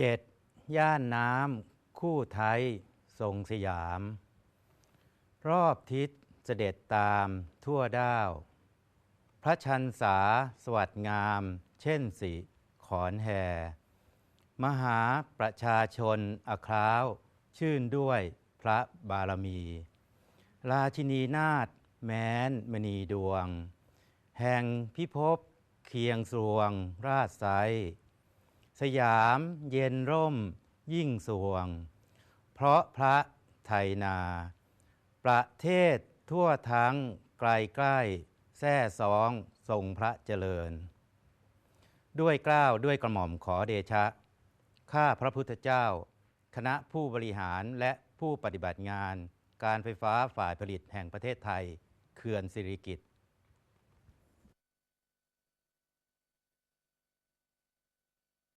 7. ย่านน้ำคู่ไทย ทรงสยาม รอบทิศเสด็จตามทั่วด้าว พระชันษาสวัสดงาม เช่นสิขอนแห่ มหาประชาชนอาคราว ชื่นด้วยพระบารมี ราชินีนาถแม้นมณีดวง แห่งพิภพเคียงสวงราชไซ สยามเย็นร่มยิ่งสวง เพราะพระไทยนา ประเทศทั่วทั้งไกลใกล้แท่สองทรงพระเจริญ ด้วยกล้าวด้วยกระหม่อมขอเดชะ ข้าพระพุทธเจ้า คณะผู้บริหารและผู้ปฏิบัติงาน การไฟฟ้าฝ่ายผลิตแห่งประเทศไทยเขื่อนสิริกิติ์